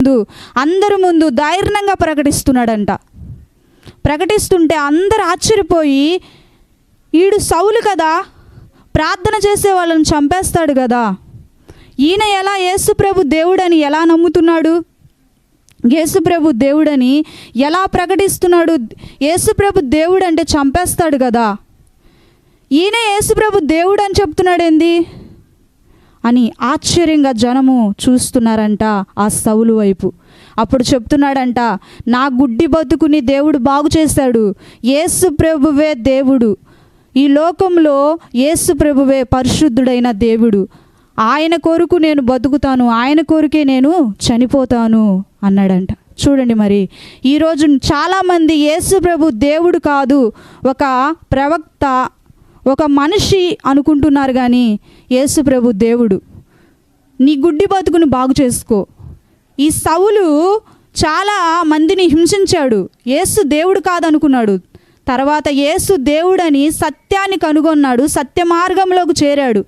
ముందు అందరి ముందు ధైర్యంగా ప్రకటిస్తున్నాడంట. ప్రకటిస్తుంటే అందరు ఆశ్చర్యపోయి ఈడు సౌలు కదా? ప్రార్థన చేసే వాళ్ళని చంపేస్తాడు కదా? ఈయన ఎలా యేసుప్రభు దేవుడని ఎలా నమ్ముతున్నాడు? యేసుప్రభు దేవుడని ఎలా ప్రకటిస్తున్నాడు? యేసుప్రభు దేవుడు అంటే చంపేస్తాడు కదా? ఈయన యేసుప్రభు దేవుడు అని చెప్తున్నాడు ఏంది అని ఆశ్చర్యంగా జనము చూస్తున్నారంట ఆ సౌలు వైపు. అప్పుడు చెప్తున్నాడంట నా గుడ్డి బతుకుని దేవుడు బాగు చేశాడు. యేసు ప్రభువే దేవుడు. ఈ లోకంలో యేసు ప్రభువే పరిశుద్ధుడైన దేవుడు. ఆయన కొరకు నేను బతుకుతాను. ఆయన కొరకే నేను చనిపోతాను అన్నాడంట. చూడండి మరి ఈరోజు చాలామంది యేసు ప్రభు దేవుడు కాదు ఒక ప్రవక్త ఒక మనిషి అనుకుంటున్నారు కానీ యేసు ప్రభు దేవుడు. నీ గుడ్డి బతుకును బాగు చేసుకో. ఈ సవులు చాలా మందిని హింసించాడు. యేసు దేవుడు కాదనుకున్నాడు. తర్వాత యేసు దేవుడని సత్యాన్ని కనుగొన్నాడు సత్య మార్గంలోకి చేరాడు.